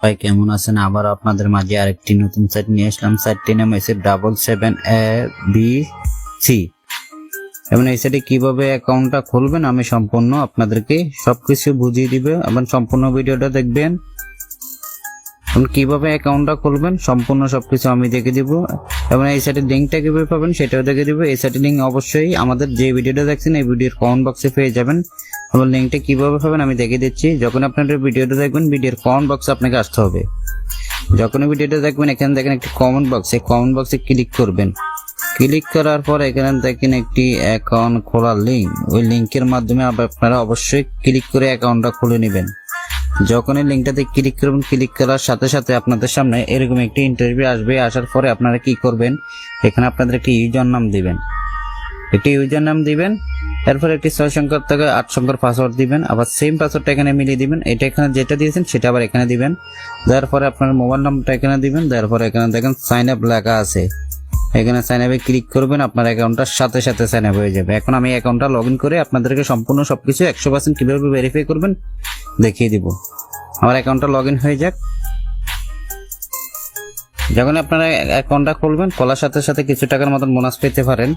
ভাই, কেমন আছেন? আবার আপনাদের মাঝে আরেকটি নতুন সাইট নিয়ে আসলাম। সাইটটির নাম হয়েছে double seven A B C এবং এই সাইটে কীভাবে অ্যাকাউন্টটা খুলবেন, আমি সম্পূর্ণ আপনাদেরকে সবকিছু বুঝিয়ে দিবে। এবং সম্পূর্ণ ভিডিওটা দেখবেন। এবং কীভাবে অ্যাকাউন্টটা খুলবেন, সম্পূর্ণ সব কিছু আমি দেখে দিব। এবং এই সাইটের লিঙ্কটা কীভাবে পাবেন, সেটাও দেখে দিব। এই সাইটের লিঙ্ক অবশ্যই আমাদের যে ভিডিওটা দেখছেন, এই ভিডিওর কমেন্ট বক্সে পেয়ে যাবেন। এবং লিঙ্কটা কীভাবে পাবেন আমি দেখে দিচ্ছি। যখন আপনারা ভিডিওটা দেখবেন, ভিডিওর কমেন্ট বক্সে আপনাকে আসতে হবে। যখন ভিডিওটা দেখবেন, এখানে দেখেন একটি কমেন্ট বক্স এই কমেন্ট বক্সে ক্লিক করবেন। ক্লিক করার পর এখানে দেখেন একটি অ্যাকাউন্ট খোলার লিঙ্ক ওই লিঙ্কের মাধ্যমে আপনারা অবশ্যই ক্লিক করে অ্যাকাউন্টটা খুলে নেবেন। যখন এই লিঙ্কটাতে ক্লিক করবেন ক্লিক করার সাথে সাথে আপনাদের সামনে এরকম একটি ইন্টারভিউ আসবে। আসার পরে আপনারা কি করবেন? এখানে আপনাদের একটি ইউজার নাম দিবেন। একটি ইউজার নাম দিবেন, এরপর একটি ছয় সংখ্যার থেকে আট সংখ্যার পাসওয়ার্ড দিবেন, আবার সেম পাসওয়ার্ডটা এখানে মিলিয়ে দিবেন। এটা এখানে যেটা দিয়েছেন, সেটা আবার এখানে দিবেন। দেওয়ার পরে আপনার মোবাইল নাম্বারটা এখানে দিবেন, দেওয়ার পরে এখানে দেখেন সাইন আপ লেখা আছে। এখানে সাইন আপে ক্লিক করবেন, আপনার অ্যাকাউন্টটার সাথে সাথে সাইন আপ হয়ে যাবে। এখন আমি অ্যাকাউন্টটা লগ ইন করে আপনাদেরকে সম্পূর্ণ সবকিছু একশো পার্সেন্ট কীভাবে ভেরিফাই করবেন দেখিয়ে দিব। আমার অ্যাকাউন্টটা লগ হয়ে যাক। যখন আপনারা অ্যাকাউন্টটা খুলবেন, খোলার সাথে সাথে কিছু টাকার মতন বোনাস পেতে পারেন।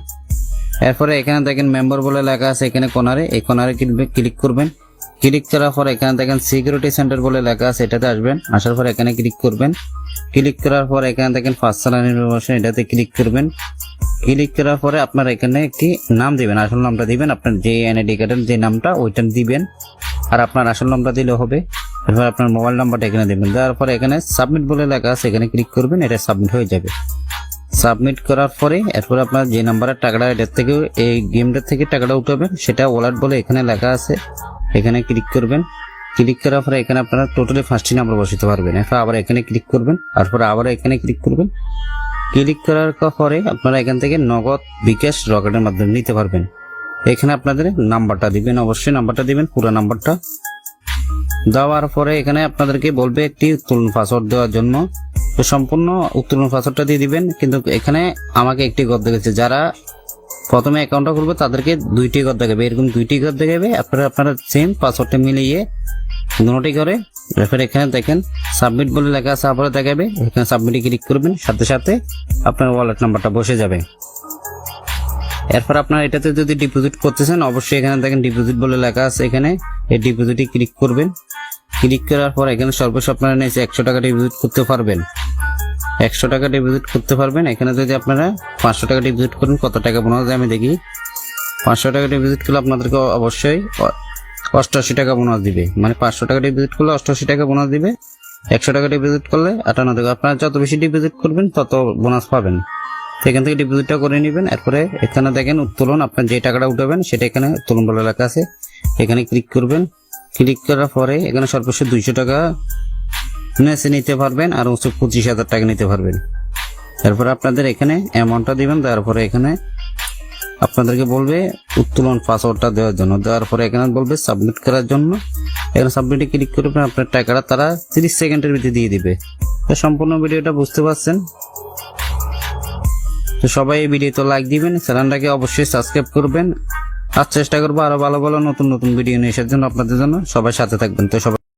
এরপরে এখানে দেখেন মেম্বার বলে লেখা আছে এখানে কোনারে এই কোনারে ক্লিক করবেন। ক্লিক করার পর এখানে দেখেন সিকিউরিটি সেন্টার বলে লেখা আছে, এটাতে আসবেন। আসার পর এখানে ক্লিক করবেন। ক্লিক করার পর এখানে দেখেন পার্সোনাল ইনফরমেশন এটাতে ক্লিক করবেন। ক্লিক করার পরে আপনার এখানে একটি নাম দিবেন, আসল নামটা দিবেন। আপনার যে এনআইডি কার্ডের যে নামটা, ওইটা দিবেন। আর আপনার আসল নামটা দিলে হবে। এরপর আপনার মোবাইল নাম্বারটা এখানে দেবেন। দেওয়ার পরে এখানে সাবমিট বলে লেখা আছে, এখানে ক্লিক করবেন, এটা সাবমিট হয়ে যাবে। সাবমিট করার পরে এরপর আপনার যে নাম্বারের টাকাটা এটার থেকে এই গেমটার থেকে টাকাটা উঠাবেন, সেটা ওয়ালেট বলে এখানে লেখা আছে। এখানে ক্লিক করবেন। ক্লিক করার পরে এখানে আপনারা টোটালি ফার্স্টটি নাম্বার বসাতে পারবেন। এরপর আবার এখানে ক্লিক করবেন, তারপর আবার এখানে ক্লিক করবেন। ক্লিক করার পরে আপনারা এখান থেকে নগদ বিকাশ রকেটের মাধ্যমে নিতে পারবেন। এখানে আপনাদের নাম্বারটা দিবেন, অবশ্যই নাম্বারটা দিবেন, পুরো নাম্বারটা। দেওয়ার পরে এখানে আপনাদেরকে বলবে একটি উত্তোলন পাসওয়ার্ড দেওয়ার জন্য। তো সম্পূর্ণ উত্তোলন পাসওয়ার্ডটা দিয়ে দিবেন, কিন্তু এখানে আমাকে একটি গদ দেখেছে যারা প্রথমে অ্যাকাউন্টটা খুলবে, তাদেরকে দুইটি গদ দেখাবে। এরকম দুইটি গদ দেখাবে, আপনারা আপনারা সেম পাসওয়ার্ডটা মিলিয়ে দুটি করে এরপর এখানে দেখেন সাবমিট বলে লেখা আছে আবার দেখাবে। এখানে সাবমিটে ক্লিক করবেন, সাথে সাথে আপনার ওয়ালেট নাম্বারটা বসে যাবে। এরপর আপনার এটাতে যদি ডিপোজিট করতেছেন অবশ্যই এখানে দেখেন ডিপোজিট বলে লেখা আছে এখানে। এই ডিপোজিটে ক্লিক করবেন। ক্লিক করার পর এখানে সর্বোচ্চ আপনারা নিচে একশো টাকা ডিপোজিট করতে পারবেন। একশো টাকা ডিপোজিট করতে পারবেন। এখানে যদি আপনারা পাঁচশো টাকা ডিপোজিট করেন, কত টাকা বোনাস আমি দেখি। পাঁচশো টাকা ডিপোজিট করলে আপনাদেরকে অবশ্যই অষ্টআশি টাকা বোনাস দিবে। মানে পাঁচশো টাকা ডিপোজিট করলে অষ্টআশি টাকা বোনাস দিবে। একশো টাকা ডিপোজিট করলে আটান্ন টাকা। আপনারা যত বেশি ডিপোজিট করবেন, তত বোনাস পাবেন। তো এখান থেকে ডিপোজিটটা করে নেবেন। এরপরে এখানে দেখেন উত্তোলন, আপনার যে টাকাটা উঠাবেন সেটা এখানে উত্তোলন বলে লেখা আছে। এখানে ক্লিক করবেন। ক্লিক করার পরে এখানে সর্বোচ্চ দুইশো টাকা নেসে নিতে পারবেন আর হচ্ছে পঁচিশ হাজার টাকা নিতে পারবেন। এরপরে আপনাদের এখানে অ্যামাউন্টটা দিবেন তারপরে এখানে আপনাদেরকে বলবে উত্তোলন পাসওয়ার্ডটা দেওয়ার জন্য। দেওয়ার পরে এখানে বলবে সাবমিট করার জন্য। এখানে সাবমিটে ক্লিক করবেন আপনার টাকাটা তারা তিরিশ সেকেন্ডের ভিতরে দিয়ে দিবে। সম্পূর্ণ ভিডিওটা বুঝতে পারছেন। তো সবাই এই ভিডিওতে লাইক দিবেন, চ্যানেলটাকে অবশ্যই সাবস্ক্রাইব করবেন। আর চেষ্টা করব আরও ভালো ভালো নতুন নতুন ভিডিও নিয়ে আসার জন্য আপনাদের জন্য। সবাই সাথে থাকবেন। তো সবাই